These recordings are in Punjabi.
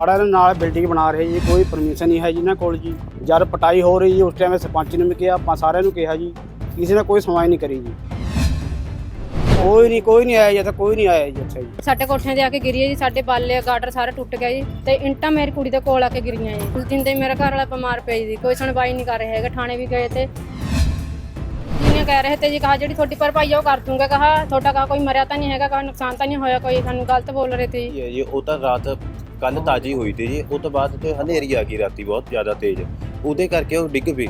ਸਾਡਾ ਇਹਨਾਂ ਨਾਲ ਬਿਲਡਿੰਗ ਬਣਾ ਰਹੇ ਜੀ ਕੋਈ ਪਰਮਿਸ਼ਨ ਨਹੀਂ ਹੈ ਜੀ ਇਹਨਾਂ ਕੋਲ ਜੀ। ਜਦ ਪਟਾਈ ਹੋ ਰਹੀ ਜੀ ਉਸ ਟਾਈਮ ਸਰਪੰਚ ਨੂੰ ਵੀ ਕਿਹਾ ਆਪਾਂ ਸਾਰਿਆਂ ਨੂੰ ਕਿਹਾ ਜੀ ਕਿਸੇ ਨੇ ਕੋਈ ਸੁਣਵਾਈ ਨਹੀਂ ਕਰੀ ਜੀ। ਕੋਈ ਨਹੀਂ ਕੋਈ ਨਹੀਂ ਆਇਆ ਜੀ ਇੱਥੇ ਕੋਈ ਨਹੀਂ ਆਇਆ ਜੀ ਇੱਥੇ ਜੀ। ਸਾਡੇ ਕੋਠਿਆਂ ਦੇ ਆ ਕੇ ਗਿਰੀ ਹੈ ਜੀ ਸਾਡੇ ਬਾਲੇ ਗਾਡਰ ਸਾਰੇ ਟੁੱਟ ਗਏ ਜੀ ਤੇ ਇੰਟਾਂ ਮੇਰੀ ਕੁੜੀ ਦੇ ਕੋਲ ਆ ਕੇ ਗਿਰੀਆਂ ਜੀ। ਉਸ ਦਿਨ ਤੇ ਮੇਰਾ ਘਰ ਵਾਲਾ ਬਿਮਾਰ ਪਿਆ ਜੀ ਕੋਈ ਸੁਣਵਾਈ ਨਹੀਂ ਕਰ ਰਿਹਾ ਹੈਗਾ ਥਾਣੇ ਵੀ ਗਏ ਤੇ। ਜਿਹਨੇ ਕਹਿ ਰਹੇ ਤੇ ਜੀ ਕਹਾ ਜਿਹੜੀ ਤੁਹਾਡੀ ਭਰਪਾਈ ਆ ਉਹ ਕਰ ਦੂੰਗਾ ਕਹਾ ਤੁਹਾਡਾ ਕਹਾ ਕੋਈ ਮਰਿਆ ਤਾਂ ਨਹੀਂ ਹੈਗਾ ਕਹਾ ਨੁਕਸਾਨ ਤਾਂ ਨਹੀਂ ਹੋਇਆ ਕੋਈ ਸਾਨੂੰ ਗਲਤ ਬੋਲ ਰਹੇ ਤੇ ਜੀ ਉਹ ਤਾਂ ਰਾਤ ਕੱਲ ਤਾਜੀ ਹੋਈ ਤੇ ਜੀ, ਉਹ ਤੋਂ ਬਾਅਦ ਤੇ ਹਨੇਰੀ ਆ ਗਈ ਰਾਤੀ ਬਹੁਤ ਜ਼ਿਆਦਾ ਤੇਜ਼। ਉਹਦੇ ਕਰਕੇ ਉਹ ਡਿੱਗ ਪਈ।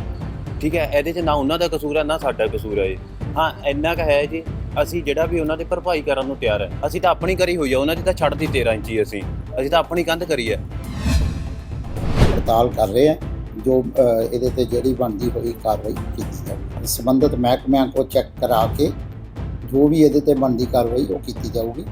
ਠੀਕ ਹੈ, ਇਹਦੇ 'ਚ ਨਾ ਉਹਨਾਂ ਦਾ ਕਸੂਰ ਹੈ, ਨਾ ਸਾਡਾ ਕਸੂਰ ਹੈ ਜੀ ਹਾਂ, ਇੰਨਾ ਕੁ ਹੈ ਜੀ, ਅਸੀਂ ਜਿਹੜਾ ਵੀ ਉਹਨਾਂ ਦੀ ਭਰਪਾਈ ਕਰਨ ਨੂੰ ਤਿਆਰ ਹੈ। ਅਸੀਂ ਤਾਂ ਆਪਣੀ ਕਰੀ ਹੋਈ ਆ, ਉਹਨਾਂ ਦੀ ਤਾਂ ਛੱਡਦੀ 13 ਇੰਚੀ ਅਸੀਂ। ਅਸੀਂ ਤਾਂ ਆਪਣੀ ਕੰਧ ਕਰੀ ਹੈ। ਪੜਤਾਲ ਕਰ ਰਹੇ ਹਾਂ, ਜੋ ਇਹਦੇ ਤੇ ਜਿਹੜੀ ਬਣਦੀ ਹੋਈ ਕਾਰਵਾਈ ਕੀਤੀ ਜਾਵੇ ਸੰਬੰਧਿਤ ਮਹਿਕਮਿਆਂ ਕੋ ਚੈੱਕ ਕਰਾ ਕੇ ਜੋ ਵੀ ਇਹਦੇ ਤੇ ਬਣਦੀ ਕਾਰਵਾਈ ਉਹ ਕੀਤੀ ਜਾਊਗੀ।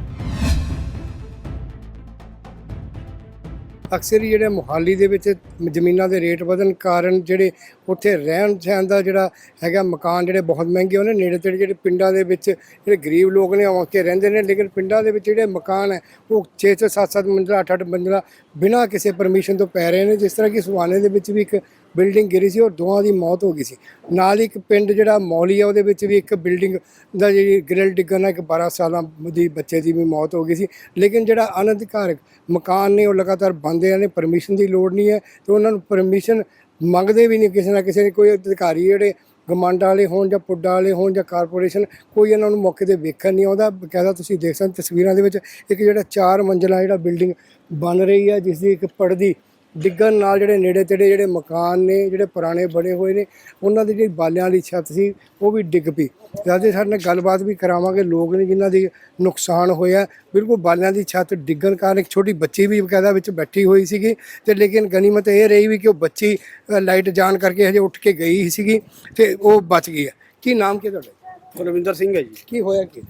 ਅਕਸਰ ਹੀ ਜਿਹੜੇ ਮੁਹਾਲੀ ਦੇ ਵਿੱਚ ਜ਼ਮੀਨਾਂ ਦੇ ਰੇਟ ਵਧਣ ਕਾਰਨ ਜਿਹੜੇ ਉੱਥੇ ਰਹਿਣ ਸਹਿਣ ਦਾ ਜਿਹੜਾ ਹੈਗਾ ਮਕਾਨ ਜਿਹੜੇ ਬਹੁਤ ਮਹਿੰਗੇ ਉਹਨੇ ਨੇੜੇ ਤੇੜੇ ਜਿਹੜੇ ਪਿੰਡਾਂ ਦੇ ਵਿੱਚ ਜਿਹੜੇ ਗਰੀਬ ਲੋਕ ਨੇ ਆਉਂ ਕੇ ਰਹਿੰਦੇ ਨੇ, ਲੇਕਿਨ ਪਿੰਡਾਂ ਦੇ ਵਿੱਚ ਜਿਹੜੇ ਮਕਾਨ ਹੈ, ਉਹ 6 6 7 7 ਮੰਜ਼ਲਾ 8 8 ਮੰਜ਼ਲਾ ਬਿਨਾਂ ਕਿਸੇ ਪਰਮਿਸ਼ਨ ਤੋਂ ਪੈ ਰਹੇ ਨੇ, ਜਿਸ ਤਰ੍ਹਾਂ ਕਿ ਸੁਹਾਣੇ ਦੇ ਵਿੱਚ ਵੀ ਇੱਕ ਬਿਲਡਿੰਗ ਗਿਰੀ ਸੀ ਔਰ ਦੋਵਾਂ ਦੀ ਮੌਤ ਹੋ ਗਈ ਸੀ। ਨਾਲ ਹੀ ਇੱਕ ਪਿੰਡ ਜਿਹੜਾ ਮੌਲੀ ਆ ਉਹਦੇ ਵਿੱਚ ਵੀ ਇੱਕ ਬਿਲਡਿੰਗ ਦਾ ਜਿਹੜੀ ਗ੍ਰਿਲ ਡਿੱਗਣ ਨਾਲ ਇੱਕ 12 ਸਾਲਾਂ ਦੀ ਬੱਚੇ ਦੀ ਵੀ ਮੌਤ ਹੋ ਗਈ ਸੀ। ਲੇਕਿਨ ਜਿਹੜਾ ਅਨਧਿਕਾਰਕ ਮਕਾਨ ਨੇ, ਉਹ ਲਗਾਤਾਰ ਬੰਦ ਨੇ ਪਰਮਿਸ਼ਨ ਦੀ ਲੋੜ ਨਹੀਂ ਹੈ ਤੇ ਉਹਨਾਂ ਨੂੰ ਪਰਮਿਸ਼ਨ ਮੰਗਦੇ ਵੀ ਨਹੀਂ ਕਿਸੇ ਨਾ ਕਿਸੇ ਨੇ ਕੋਈ ਅਧਿਕਾਰੀ ਜਿਹੜੇ ਗਮੰਡ ਵਾਲੇ ਹੋਣ ਜਾਂ ਪੁੱਡਾ ਵਾਲੇ ਹੋਣ ਜਾਂ ਕਾਰਪੋਰੇਸ਼ਨ, ਕੋਈ ਇਹਨਾਂ ਨੂੰ ਮੌਕੇ ਤੇ ਵੇਖਣ ਨਹੀਂ ਆਉਂਦਾ। ਬਕਾਇਦਾ ਤੁਸੀਂ ਦੇਖ ਸਕਦੇ ਤਸਵੀਰਾਂ ਦੇ ਵਿੱਚ ਇੱਕ ਜਿਹੜਾ ਚਾਰ ਮੰਜ਼ਲਾ, ਜਿਹੜਾ ਬਿਲਡਿੰਗ ਬਣ ਰਹੀ ਹੈ, ਜਿਸ ਦੀ ਇੱਕ ਪੜਦੀ ਡਿੱਗਣ ਨਾਲ ਜਿਹੜੇ ਨੇੜੇ ਤੇੜੇ ਜਿਹੜੇ ਮਕਾਨ ਨੇ ਜਿਹੜੇ ਪੁਰਾਣੇ ਬਣੇ ਹੋਏ ਨੇ ਉਹਨਾਂ ਦੀ ਜਿਹੜੀ ਬਾਲਿਆਂ ਵਾਲੀ ਛੱਤ ਸੀ ਉਹ ਵੀ ਡਿੱਗ ਪਈ। ਜ਼ਿਆਦਾ ਸਾਡੇ ਨਾਲ ਗੱਲਬਾਤ ਵੀ ਕਰਾਵਾਂਗੇ ਲੋਕ ਨੇ ਜਿਨ੍ਹਾਂ ਦੀ ਨੁਕਸਾਨ ਹੋਇਆ। ਬਿਲਕੁਲ ਬਾਲਿਆਂ ਦੀ ਛੱਤ ਡਿੱਗਣ ਕਾਰਨ ਇੱਕ ਛੋਟੀ ਬੱਚੀ ਵੀ ਬਕਾਇਦਾ ਵਿੱਚ ਬੈਠੀ ਹੋਈ ਸੀਗੀ। ਤੇ ਲੇਕਿਨ ਗਨੀਮਤ ਇਹ ਰਹੀ ਵੀ ਕਿ ਉਹ ਬੱਚੀ ਲਾਈਟ ਜਾਣ ਕਰਕੇ ਹਜੇ ਉੱਠ ਕੇ ਗਈ ਸੀਗੀ ਤੇ ਉਹ ਬਚ ਗਈ ਹੈ। ਕੀ ਨਾਮ ਕੀ ਤੁਹਾਡਾ? ਰਵਿੰਦਰ ਸਿੰਘ ਹੈ ਜੀ। ਕੀ ਹੋਇਆ ਕੀ?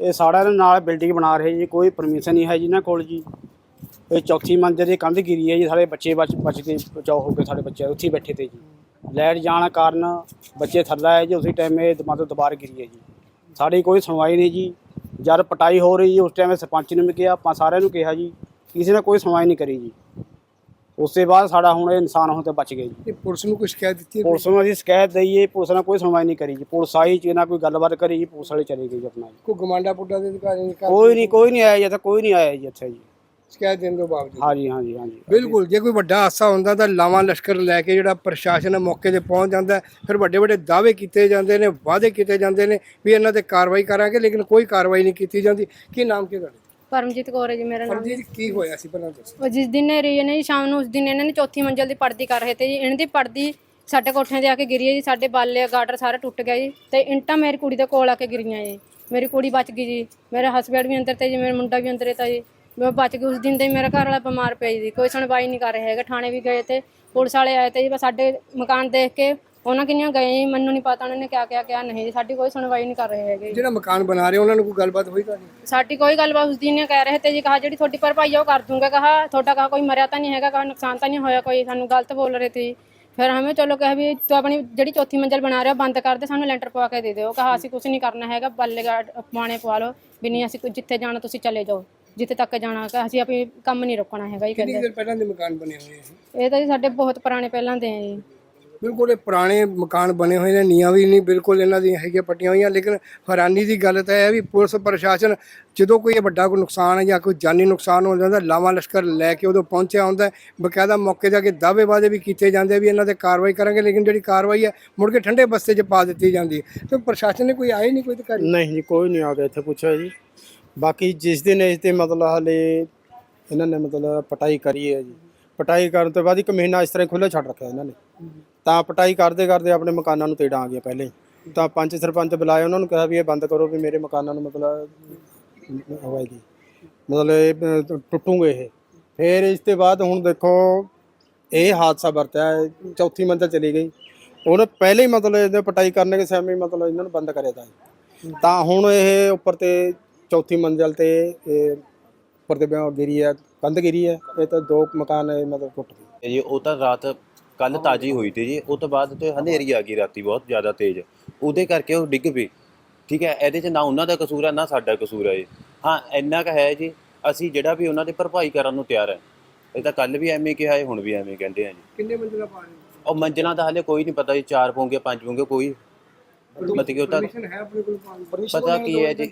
ਇਹ ਇਹਨਾਂ ਨਾਲ ਬਿਲਡਿੰਗ ਬਣਾ ਰਹੇ ਜੀ ਕੋਈ ਪਰਮਿਸ਼ਨ ਨਹੀਂ ਹੈ ਜੀ ਇਹਨਾਂ ਕੋਲ ਜੀ। ਇਹ ਚੌਥੀ ਮੰਜ਼ਿਲ ਦੀ ਕੰਧ ਗਿਰੀ ਹੈ ਜੀ ਸਾਰੇ ਬੱਚੇ ਬਚ ਬਚ ਕੇ ਬਚਾਓ ਹੋ ਗਏ ਸਾਡੇ ਬੱਚੇ ਉੱਥੇ ਹੀ ਬੈਠੇ ਤੇ ਜੀ। ਲਾਈਟ ਜਾਣ ਕਾਰਨ ਬੱਚੇ ਥੱਲੇ ਆਏ ਜੀ ਉਸੇ ਟਾਈਮ ਇਹ ਮਤਲਬ ਦੁਬਾਰਾ ਗਿਰੀ ਹੈ ਜੀ। ਸਾਡੀ ਕੋਈ ਸੁਣਵਾਈ ਨਹੀਂ ਜੀ। ਜਦ ਪਟਾਈ ਹੋ ਰਹੀ ਜੀ ਉਸ ਟਾਈਮ ਸਰਪੰਚ ਨੂੰ ਵੀ ਕਿਹਾ ਆਪਾਂ ਸਾਰਿਆਂ ਨੂੰ ਕਿਹਾ ਜੀ ਕਿਸੇ ਨੇ ਕੋਈ ਸੁਣਵਾਈ ਨਹੀਂ ਕਰੀ ਜੀ। ਉਸ ਬਾਅਦ ਸਾਡਾ ਹੁਣ ਇਹ ਇਨਸਾਨ ਹੋਣ ਤੇ ਬਚ ਗਏ ਜੀ। ਪੁਲਿਸ ਨੂੰ ਕੋਈ ਸ਼ਿਕਾਇਤ ਦਿੱਤੀ ਹੈ ਪੁਲਿਸ ਨੂੰ ਅਸੀਂ ਸ਼ਿਕਾਇਤ ਦਈਏ ਪੁਲਿਸ ਨੇ ਕੋਈ ਸੁਣਵਾਈ ਨਹੀਂ ਕਰੀ ਜੀ। ਪੁਲਿਸ ਆਈ ਜੀ ਨਾ ਕੋਈ ਗੱਲਬਾਤ ਕਰੀ ਜੀ ਪੁਲਿਸ ਵਾਲੇ ਚਲੇ ਗਏ ਜੀ ਆਪਣਾ ਕੋਈ ਗਮਾਂਡਾ ਪੁੱਡਾ ਦੇ ਅਧਿਕਾਰੀ ਕੋਈ ਨਹੀਂ ਕੋਈ ਨਹੀਂ ਆਇਆ ਜੀ ਇੱਥੇ ਕੋਈ ਨਹੀਂ ਆਇਆ ਜੀ ਇੱਥੇ ਜੀ। ਸ਼ਿਕਾਇਤ ਦੇਣ ਤੋਂ ਬਾਵਜੂਦ। ਹਾਂਜੀ ਹਾਂਜੀ ਹਾਂਜੀ। ਬਿਲਕੁਲ ਜੇ ਕੋਈ ਵੱਡਾ ਹਾਦਸਾ ਹੁੰਦਾ ਤਾਂ ਲਾਵਾਂ ਲਸ਼ਕਰ ਲੈ ਕੇ ਜਿਹੜਾ ਪ੍ਰਸ਼ਾਸਨ ਹੈ ਮੌਕੇ ਤੇ ਪਹੁੰਚ ਜਾਂਦਾ। ਫਿਰ ਵੱਡੇ ਵੱਡੇ ਦਾਅਵੇ ਕੀਤੇ ਜਾਂਦੇ ਨੇ ਵਾਅਦੇ ਕੀਤੇ ਜਾਂਦੇ ਨੇ ਵੀ ਇਹਨਾਂ ਤੇ ਕਾਰਵਾਈ ਕਰਾਂਗੇ ਲੇਕਿਨ ਕੋਈ ਕਾਰਵਾਈ ਨਹੀਂ ਕੀਤੀ ਜਾਂਦੀ। ਕੀ ਨਾਮ ਕੀ ਤੁਹਾਡਾ? ਪਰਮਜੀਤ ਕੌਰ ਹੈ ਜੀ ਮੇਰਾ ਨਾਮ। ਜੀ ਕੀ ਹੋਇਆ ਸੀ ਪਹਿਲਾਂ ਦੱਸੋ। ਉਹ ਜਿਸ ਦਿਨ ਨੇਰੀ ਨੇ ਜੀ ਸ਼ਾਮ ਨੂੰ ਉਸ ਦਿਨ ਇਹਨਾਂ ਨੇ ਚੌਥੀ ਮੰਜ਼ਲ ਦੀ ਪੜਦੀ ਕਰ ਰਹੇ ਤੇ ਜੀ ਇਹਨਾਂ ਦੀ ਪੜਦੀ ਸਾਡੇ ਕੋਠਿਆਂ ਦੇ ਆ ਕੇ ਗਿਰੀ ਹੈ ਜੀ ਸਾਡੇ ਬਾਲੇ ਗਾਡਰ ਸਾਰੇ ਟੁੱਟ ਗਏ ਜੀ ਤੇ ਇੰਟਾਂ ਮੇਰੀ ਕੁੜੀ ਦੇ ਕੋਲ ਆ ਕੇ ਗਿਰੀਆਂ ਜੀ। ਮੇਰੀ ਕੁੜੀ ਬਚ ਗਈ ਜੀ ਮੇਰਾ ਹਸਬੈਂਡ ਵੀ ਅੰਦਰ ਤੇ ਜੀ ਮੇਰਾ ਮੁੰਡਾ ਵੀ ਅੰਦਰ ਤਾਂ ਜੀ। ਮੈਂ ਬਚ ਗਈ ਉਸ ਦਿਨ ਤੇ ਮੇਰਾ ਘਰ ਵਾਲਾ ਬਿਮਾਰ ਪਿਆ ਜੀ। ਕੋਈ ਸੁਣਵਾਈ ਨਹੀਂ ਕਰ ਰਿਹਾ ਹੈਗਾ। ਥਾਣੇ ਵੀ ਗਏ ਤੇ ਪੁਲਿਸ ਵਾਲੇ ਆਏ ਤੇ ਜੀ ਬਸ ਸਾਡੇ ਮਕਾਨ ਦੇਖ ਕੇ ਉਹਨਾਂ ਕਿੰਨੀਆਂ ਗਏ ਜੀ ਮੈਨੂੰ ਨਹੀਂ ਪਤਾ ਉਹਨਾਂ ਨੇ ਕਿਆ ਕਿਆ ਕਿਹਾ ਨਹੀਂ ਜੀ। ਸਾਡੀ ਕੋਈ ਸੁਣਵਾਈ ਨਹੀਂ ਕਰ ਰਹੇ ਹੈਗੇ ਜੀ। ਜਿਹੜਾ ਮਕਾਨ ਬਣਾ ਰਹੇ ਉਹਨਾਂ ਨੂੰ ਕੋਈ ਗੱਲਬਾਤ ਹੋਈ ਤੁਹਾਡੀ? ਸਾਡੀ ਕੋਈ ਗੱਲਬਾਤ ਉਸ ਦਿਨ ਨੇ ਕਹਿ ਰਹੇ ਤੇ ਜੀ ਕਹਾ ਜਿਹੜੀ ਤੁਹਾਡੀ ਭਰਪਾਈ ਆ ਉਹ ਕਰ ਦੂੰਗਾ। ਕਹਾ ਤੁਹਾਡਾ ਕਹਾ ਕੋਈ ਮਰਿਆ ਤਾਂ ਨਹੀਂ ਹੈਗਾ ਕਹਾ ਨੁਕਸਾਨ ਤਾਂ ਨਹੀਂ ਹੋਇਆ ਕੋਈ ਸਾਨੂੰ ਗਲਤ ਬੋਲ ਰਹੇ ਤੇ ਜੀ। ਫਿਰ ਹਮੇ ਚਲੋ ਕਹੇ ਵੀ ਤੂੰ ਆਪਣੀ ਜਿਹੜੀ ਚੌਥੀ ਮੰਜ਼ਲ ਬਣਾ ਰਿਹਾ ਬੰਦ ਕਰ ਦੇ ਸਾਨੂੰ ਲੈਂਟਰ ਪਵਾ ਕੇ ਦੇ ਦਿਓ। ਕਹਾ ਅਸੀਂ ਕੁਝ ਨਹੀਂ ਕਰਨਾ ਹੈਗਾ ਬੱਲੇ ਗਾਰਡ ਪਾਣੇ ਪਵਾ ਲਓ ਵੀ ਨਹੀਂ ਅਸੀਂ ਕੁ- ਜਿੱਥੇ ਜਾਣਾ ਤੁਸੀਂ ਚਲੇ ਜਾਓ। ਜਿੱਥੇ ਤੱਕ ਜਾਣਾ ਕਹਾ ਅਸੀਂ ਆਪਣੀ ਕੰਮ ਨਹੀਂ ਰੋਕਣਾ ਹੈਗਾ ਜੀ ਕਿੰਨੀ ਕਹਿੰਦੇ ਦੇਰ ਪਹਿਲਾਂ ਦੇ ਮਕਾਨ ਬਣੇ ਹੋਏ ਸੀ ਇਹ ਤਾਂ ਜੀ ਸਾਡੇ ਬਹੁਤ ਪੁਰਾਣੇ ਪਹਿਲਾਂ ਦੇ ਆ ਜੀ। ਬਿਲਕੁਲ ਇਹ ਪੁਰਾਣੇ ਮਕਾਨ ਬਣੇ ਹੋਏ ਨੇ ਨੀਆਂ ਵੀ ਨਹੀਂ ਬਿਲਕੁਲ ਇਹਨਾਂ ਦੀਆਂ ਹੈਗੀਆਂ ਪੱਟੀਆਂ ਹੋਈਆਂ ਲੇਕਿਨ ਹੈਰਾਨੀ ਦੀ ਗੱਲ ਤਾਂ ਇਹ ਹੈ ਵੀ ਪੁਲਿਸ ਪ੍ਰਸ਼ਾਸਨ ਜਦੋਂ ਕੋਈ ਇਹ ਵੱਡਾ ਕੋਈ ਨੁਕਸਾਨ ਹੈ ਜਾਂ ਕੋਈ ਜਾਨੀ ਨੁਕਸਾਨ ਹੋ ਜਾਂਦਾ ਲਾਵਾਂ ਲਸ਼ਕਰ ਲੈ ਕੇ ਉਦੋਂ ਪਹੁੰਚਿਆ ਹੁੰਦਾ ਹੈ। ਬਕਾਇਦਾ ਮੌਕੇ ਜਾ ਕੇ ਦਾਅਵੇ ਵਾਅਦੇ ਵੀ ਕੀਤੇ ਜਾਂਦੇ ਆ ਵੀ ਇਹਨਾਂ ਤੇ ਕਾਰਵਾਈ ਕਰਾਂਗੇ ਲੇਕਿਨ ਜਿਹੜੀ ਕਾਰਵਾਈ ਹੈ ਮੁੜ ਕੇ ਠੰਡੇ ਬਸਤੇ 'ਚ ਪਾ ਦਿੱਤੀ ਜਾਂਦੀ ਹੈ। ਤੇ ਪ੍ਰਸ਼ਾਸਨ ਨੇ ਕੋਈ ਆਏ ਨਹੀਂ ਕੋਈ ਅਧਿਕਾਰੀ? ਨਹੀਂ ਜੀ ਕੋਈ ਨਹੀਂ ਆ ਗਿਆ ਇੱਥੇ ਪੁੱਛਿਆ ਜੀ। ਬਾਕੀ ਜਿਸ ਦਿਨ ਇਸ ਤੇ ਮਤਲਬ ਹਲੇ ਇਹਨਾਂ ਨੇ ਮਤਲਬ ਪਟਾਈ ਕਰੀ ਹੈ ਜੀ। ਪਟਾਈ ਕਰਨ ਤੋਂ ਬਾਅਦ ਇੱਕ ਮਹੀਨਾ ਇਸ ਤਰ੍ਹਾਂ ਖੁੱਲ੍ਹਾ ਛੱਡ ਰੱਖਿਆ ਇਹਨਾਂ ਨੇ। ਤਾਂ ਪਟਾਈ ਕਰਦੇ ਕਰਦੇ ਆਪਣੇ ਮਕਾਨਾਂ ਨੂੰ ਤੇੜਾਂ ਆ ਗਈਆਂ ਪਹਿਲੇ। ਤਾਂ ਪੰਚ ਸਰਪੰਚ ਬੁਲਾਏ, ਉਹਨਾਂ ਨੂੰ ਕਿਹਾ ਵੀ ਇਹ ਬੰਦ ਕਰੋ ਵੀ ਮੇਰੇ ਮਕਾਨਾਂ ਨੂੰ ਮਤਲਬ ਹੋਵੇਗੀ ਮਤਲਬ ਇਹ ਟੁੱਟੂਗੇ ਇਹ। ਫਿਰ ਇਸ ਤੋਂ ਬਾਅਦ ਹੁਣ ਦੇਖੋ, ਇਹ ਹਾਦਸਾ ਵਰਤਿਆ, ਚੌਥੀ ਮੰਜ਼ਲ ਚਲੀ ਗਈ। ਉਹਨੇ ਪਹਿਲੇ ਹੀ ਮਤਲਬ ਇਹਦੇ ਪਟਾਈ ਕਰਨੇ ਦੇ ਸਮੇਂ ਮਤਲਬ ਇਹਨਾਂ ਨੂੰ ਬੰਦ ਕਰਿਆ ਤਾਂ ਤਾਂ ਹੁਣ ਇਹ ਉੱਪਰ ਤੇ ਚੌਥੀ ਮੰਜ਼ਲ ਤੇ ਇਹ ਉੱਪਰ ਤੇ ਬਿਆਂ ਗਿਰੀ ਹੈ ਕੰਧ ਗਿਰੀ ਹੈ ਇਹ ਤਾਂ ਦੋ ਮਕਾਨ ਇਹ ਮਤਲਬ ਟੁੱਟ ਗਏ। ਜੀ ਉਹ ਤਾਂ ਰਾਤ ਕੱਲ ਤਾਜੀ ਹੋਈ ਤੇ ਜੀ ਉਹ ਤੋਂ ਬਾਅਦ ਤੇ ਹਨੇਰੀ ਆ ਗਈ ਰਾਤੀ ਬਹੁਤ ਜ਼ਿਆਦਾ ਤੇਜ਼। ਉਹਦੇ ਕਰਕੇ ਉਹ ਡਿੱਗ ਪਈ। ਠੀਕ ਹੈ ਇਹਦੇ 'ਚ ਨਾ ਉਹਨਾਂ ਦਾ ਕਸੂਰ ਹੈ ਨਾ ਸਾਡਾ ਕਸੂਰ ਹੈ ਜੀ ਹਾਂ ਇੰਨਾ ਕੁ ਹੈ ਜੀ ਅਸੀਂ ਜਿਹੜਾ ਵੀ ਉਹਨਾਂ ਦੀ ਭਰਪਾਈ ਕਰਨ ਨੂੰ ਤਿਆਰ ਹੈ। ਇਹ ਤਾਂ ਕੱਲ ਵੀ ਐਵੇਂ ਕਿਹਾ ਹੈ ਹੁਣ ਵੀ ਐਵੇਂ ਕਹਿੰਦੇ ਆ ਜੀ। ਕਿੰਨੇ ਮੰਜ਼ਿਲਾ ਪਾ ਰਹੇ ਉਹ ਮੰਜ਼ਲਾਂ ਦਾ ਹਲੇ ਕੋਈ ਨਹੀਂ ਪਤਾ ਜੀ ਚਾਰ ਪੋਂਗੇ ਪੰਜ ਪੋਂਗੇ ਕੋਈ। ਮਤਲਬ ਕਿ ਉਹ ਤਾਂ ਪਰਮਿਸ਼ਨ ਹੈ ਆਪਣੇ ਕੋਲ ਪਾਉਣ ਦੀ? ਪਤਾ ਕੀ ਹੈ ਜੀ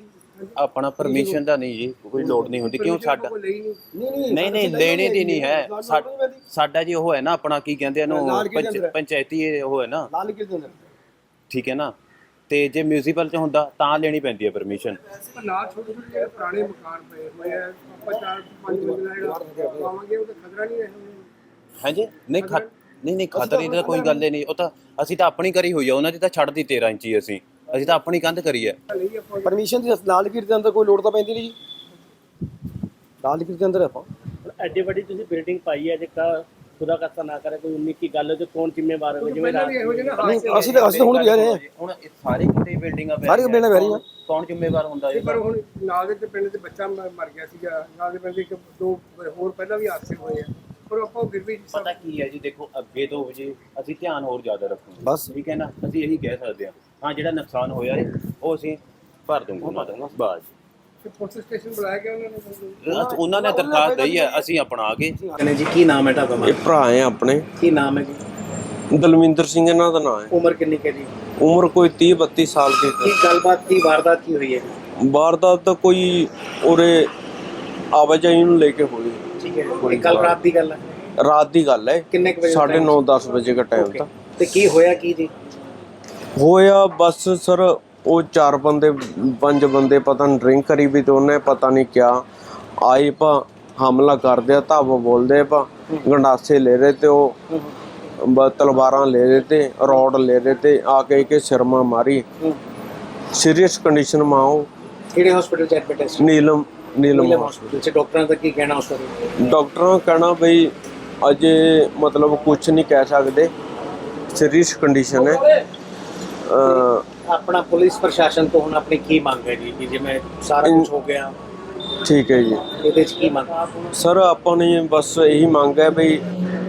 ਆਪਣਾ ਪਰਮਿਸ਼ਨ ਦਾ ਨਹੀਂ ਜੀ ਕੋਈ ਲੋੜ ਨਹੀਂ ਹੁੰਦੀ ਕਿਉਂ ਸਾਡਾ? ਨਹੀਂ ਨਹੀਂ ਲੈਣੇ ਦੀ ਨਹੀਂ ਹੈ। ਸਾ- ਸਾਡਾ ਜੀ ਉਹ ਹੈ ਨਾ ਆਪਣਾ ਕੀ ਕਹਿੰਦੇ ਆ ਪੰਚ- ਪੰਚਾਇਤੀ ਇਹ ਉਹ ਹੈ ਨਾ। ਲਾਲ ਕਿਸ ਦੇ ਅੰਦਰ? ਠੀਕ ਹੈ ਨਾ। ਤੇ ਜੇ ਮਿਊਨਿਸਪਲ ਚ ਹੁੰਦਾ ਤਾਂ ਲੈਣੀ ਪੈਂਦੀ ਹੈ ਪਰਮਿਸ਼ਨ ਪਰ ਨਾਲ ਛੋਟੇ ਛੋਟੇ ਜਿਹੜੇ ਪੁਰਾਣੇ ਮਕਾਨ ਪਏ ਹੋਏ ਆ ਆਪਾਂ ਚਾਰ ਪੰਜ ਮੰਜ਼ਿਲਾ ਜਿਹੜਾ ਪਾਵਾਂਗੇ ਉਹ ਤਾਂ ਖਤਰਾ ਨਹੀਂ ਹੈ। ਹਾਂਜੀ? ਨਹੀਂ ਖਤ ਨਹੀਂ ਨਹੀਂ ਖਤਰੇ ਦੀ ਤਾਂ ਕੋਈ ਗੱਲ ਹੀ ਨਹੀਂ। ਉਹ ਤਾਂ ਅਸੀਂ ਤਾਂ ਆਪਣੀ ਕਰੀ ਹੋਈ ਆ ਉਹਨਾਂ ਦੀ ਤਾਂ ਛੱਡਦੀ 13 ਇੰਚੀ ਅਸੀਂ। ਅਸੀਂ ਤਾਂ ਆਪਣੀ ਕੰਧ ਕਰੀ ਹੈ। ਪਰਮਿਸ਼ਨ ਦੀ ਲਾਲ ਕਿਸ ਦੇ ਅੰਦਰ ਕੋਈ ਲੋੜ ਤਾਂ ਪੈਂਦੀ ਨਹੀਂ ਜੀ। ਲਾਲ ਕਿਸ ਦੇ ਅੰਦਰ ਆਪਾਂ। ਐਡੀ ਵੱਡੀ ਤੁਸੀਂ ਬਿਲਡਿੰਗ ਪਾਈ ਹੈ ਜੇ ਕਾ ਖੁਦਾ ਕਰਤਾ ਨਾ ਕਰੇ ਕੋਈ ਉਨੀ ਕੀ ਗੱਲ ਹੈ ਤੇ ਕੌਣ ਜ਼ਿੰਮੇਵਾਰ ਹੋਵੇ? ਹਾਦਸੇ ਅਸੀਂ ਤਾਂ ਅਸੀਂ ਤਾਂ ਹੁਣ ਵੀ ਆ ਰਹੇ ਹਾਂ। ਹੁਣ ਇਹ ਸਾਰੇ ਕਿਤੇ ਬਿਲਡਿੰਗਾਂ ਪੈ ਸਾਰੀਆਂ ਬਿਲਡਿੰਗਾਂ ਪੈ ਰਹੀਆਂ। ਕੌਣ ਜ਼ਿੰਮੇਵਾਰ ਹੁੰਦਾ। ਇਹ ਪਰ ਹੁਣ ਨਾਲ ਦੇ ਤੇ ਪਿੰਡ ਦੇ ਬੱਚਾ ਮਰ ਗਿਆ ਸੀਗਾ। ਨਾਲ ਦੇ ਪਿੰਡ ਦੇ ਇੱਕ ਦੋ ਹੋਰ ਪਹਿਲਾਂ ਵੀ ਹਾਦਸੇ ਹੋਏ ਆ। ਪਰ ਆਪਾਂ ਫਿਰ ਵੀ ਪਤਾ ਕੀ ਹੈ ਜੀ ਦੇਖੋ ਅੱਗੇ ਤੋਂ ਜੇ ਅਸੀਂ ਧਿਆਨ ਹੋਰ ਜ਼ਿਆਦਾ ਰੱਖਾਂਗੇ। ਬਸ। ਠੀਕ ਹੈ ਨਾ? ਅਸੀਂ ਇਹੀ ਕਹਿ ਸਕਦੇ ਹਾਂ। ਹਾਂ ਜਿਹੜਾ ਨੁਕਸਾਨ ਹੋਇਆ ਹੈ ਉਹ ਅਸੀਂ ਭਰ ਦੂੰਗੇ ਉਹਨਾਂ ਦਾ ਬਸ ਤੇ ਪੁਲਿਸ ਸਟੇਸ਼ਨ ਬੁਲਾਇਆ ਗਿਆ ਉਹਨਾਂ ਨੇ? ਅਸ- ਉਹਨਾਂ ਨੇ ਦਰਖਾਸਤ ਦਈ ਹੈ ਅਸੀਂ ਆਪਣਾ ਆ ਗਏ ਨੇ ਜੀ ਕੀ ਨਾਮ ਹੈ ਤੁਹਾਡਾ? ਇਹ ਭਰਾ ਹੈ ਆਪਣੇ। ਕੀ ਨਾਮ ਹੈ ਜੀ? ਦਲਵਿੰਦਰ ਸਿੰਘ ਇਹਨਾਂ ਦਾ ਨਾਮ ਹੈ। ਉਮਰ ਕਿੰਨੀ ਹੈ ਜੀ? ਉਮਰ ਕੋਈ 30 32 ਸਾਲ ਦੀ ਕੀ ਗੱਲਬਾਤ ਕੀ ਵਾਰਦਾਤ ਕੀ ਹੋਈ ਹੈ ਜੀ? ਵਾਰਦਾਤ ਤਾਂ ਕੋਈ ਉਰੇ ਆਵਾਜਾਈ ਨੂੰ ਲੈ ਕੇ ਹੋਈ। ਠੀਕ ਹੈ ਇਹ ਕੱਲ ਰਾਤ ਦੀ ਗੱਲ ਹੈ? ਰਾਤ ਦੀ ਗੱਲ ਹੈ। ਕਿੰਨੇ ਕੁ ਵਜੇ ਦਾ time 9:30 10 ਵਜੇ ਦਾ ਟਾਈਮ Okay. ਤਾਂ। ਤੇ ਕੀ ਹੋਇਆ ਕੀ ਜੀ? ਹੋਇਆ ਬਸ ਸਰ ਉਹ ਚਾਰ ਬੰਦੇ ਪੰਜ ਬੰਦੇ ਪਤਾ ਨਹੀਂ ਡਰਿੰਕ ਕਰੀ ਵੀ ਤੇ ਉਹਨੇ ਪਤਾ ਨਹੀਂ ਕਿਆ। ਆਏ ਪਾ ਹਮਲਾ ਕਰਦੇ ਆ ਧਾਵਾ ਬੋਲਦੇ ਪਾ ਗੰਡਾਸੇ ਲੈ ਰਹੇ ਤੇ ਉਹ ਤਲਵਾਰਾਂ ਲੈ ਰਹੇ ਤੇ ਰੋਡ ਲੈ ਰਹੇ ਤੇ ਆ ਕੇ ਕੇ ਸ਼ਰਮਾ ਮਾਰੀ। ਸੀਰੀਅਸ ਕੰਡੀਸ਼ਨ ਮਾ ਉਹ। ਕਿਹੜੇ ਹਸਪੀਟਲ ਚ ਐਡਮਿਟ ਹੈ ਨੀਲਮ ਨੀਲਮ ਹਸਪੀਟਲ ਚ। ਡਾਕਟਰਾਂ ਦਾ ਕੀ ਕਹਿਣਾ ਉਸ ਬਾਰੇ? ਡਾਕਟਰਾਂ ਕਹਿਣਾ ਬਈ ਅਜੇ ਮਤਲਬ ਕੁਝ ਨਹੀਂ ਕਹਿ ਸਕਦੇ। ਸੀਰੀਅਸ ਕੰਡੀਸ਼ਨ ਹੈ। ਆਪਣਾ ਪੁਲਿਸ ਪ੍ਰਸ਼ਾਸਨ ਤੋਂ ਹੁਣ ਆਪਣੀ ਕੀ ਮੰਗ ਹੈ ਜੀ? ਕਿ ਜਿਵੇਂ ਸਾਰਾ ਕੁਝ ਹੋ ਗਿਆ ਠੀਕ ਹੈ ਜੀ। ਇਹਦੇ ਚ ਕੀ ਮੰਗ? ਸਰ ਆਪਾਂ ਨੇ ਬਸ ਇਹੀ ਮੰਗ ਹੈ ਬਈ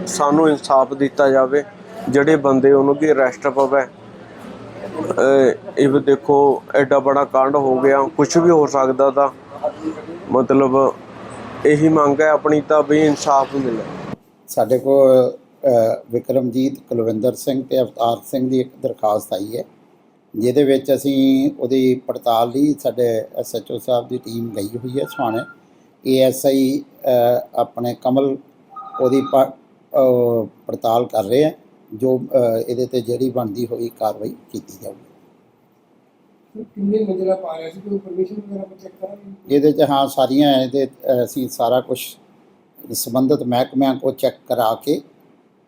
ਸਾਨੂੰ ਇਨਸਾਫ ਦਿੱਤਾ ਜਾਵੇ ਜਿਹੜੇ ਬੰਦੇ ਉਹਨੂੰ ਕੀ ਅਰੈਸਟ ਪਵੇ। ਇਹ ਵੀ ਦੇਖੋ ਐਡਾ ਬੜਾ ਕਾਂਡ ਹੋ ਗਿਆ ਕੁਝ ਵੀ ਹੋ ਸਕਦਾ ਤਾਂ ਮਤਲਬ ਇਹੀ ਮੰਗ ਹੈ ਆਪਣੀ ਤਾਂ ਵੀ ਇਨਸਾਫ ਮਿਲੇ। ਸਾਡੇ ਕੋਲ ਵਿਕਰਮਜੀਤ ਕੁਲਵਿੰਦਰ ਸਿੰਘ ਤੇ ਅਵਤਾਰ ਸਿੰਘ ਦੀ ਇੱਕ ਦਰਖਾਸਤ ਆਈ ਹੈ ਜਿਹਦੇ ਵਿੱਚ ਅਸੀਂ ਉਹਦੀ ਪੜਤਾਲ ਲਈ ਸਾਡੇ ਐਸਐਚਓ ਸਾਹਿਬ ਦੀ ਟੀਮ ਗਈ ਹੋਈ ਹੈ ਸੁਹਾਣੇ ਏਐਸਆਈ ਆਪਣੇ ਕਮਲ ਉਹਦੀ ਪੜਤਾਲ ਕਰ ਰਹੇ ਆ ਜੋ ਇਹਦੇ ਤੇ ਜਿਹੜੀ ਬਣਦੀ ਹੋਈ ਕਾਰਵਾਈ ਕੀਤੀ ਜਾਊਗੀ। ਕਿੰਨੇ ਮੰਜ਼ਿਲਾ ਪਾ ਰਿਹਾ ਸੀ? ਕੋਈ ਪਰਮਿਸ਼ਨ ਵਗੈਰਾ ਚੈੱਕ ਕਰਾਂਗੇ? ਇਹਦੇ 'ਚ ਹਾਂ ਸਾਰੀਆਂ ਇਹਦੇ ਅਸੀਂ ਸਾਰਾ ਕੁਝ ਸੰਬੰਧਿਤ ਮਹਿਕਮਿਆਂ ਕੋ ਚੈੱਕ ਕਰਾ ਕੇ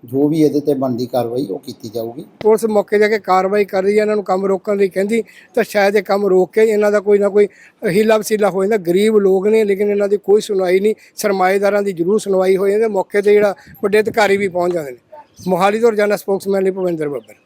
ਜੋ ਵੀ ਇਹਦੇ ਤੇ ਬਣਦੀ ਕਾਰਵਾਈ ਉਹ ਕੀਤੀ ਜਾਊਗੀ। ਪੁਲਿਸ ਮੌਕੇ ਜਾ ਕੇ ਕਾਰਵਾਈ ਕਰ ਰਹੀ ਹੈ, ਇਹਨਾਂ ਨੂੰ ਕੰਮ ਰੋਕਣ ਲਈ ਕਹਿੰਦੀ, ਤਾਂ ਸ਼ਾਇਦ ਇਹ ਕੰਮ ਰੋਕ ਕੇ ਇਹਨਾਂ ਦਾ ਕੋਈ ਨਾ ਕੋਈ ਹੀਲਾ ਵਸੀਲਾ ਹੋ ਜਾਂਦਾ। ਗਰੀਬ ਲੋਕ ਨੇ, ਲੇਕਿਨ ਇਹਨਾਂ ਦੀ ਕੋਈ ਸੁਣਵਾਈ ਨਹੀਂ। ਸਰਮਾਏਦਾਰਾਂ ਦੀ ਜ਼ਰੂਰ ਸੁਣਵਾਈ ਹੋ ਜਾਂਦੀ ਮੌਕੇ ਤੇ ਜਿਹੜਾ ਵੱਡੇ ਅਧਿਕਾਰੀ ਵੀ ਪਹੁੰਚ ਜਾਂਦੇ ਨੇ। ਮੋਹਾਲੀ ਤੋਂ ਰੋਜ਼ਾਨਾ ਸਪੋਕਸਮੈਨ ਲਈ ਭਵਿੰਦਰ ਬੱਬਰ।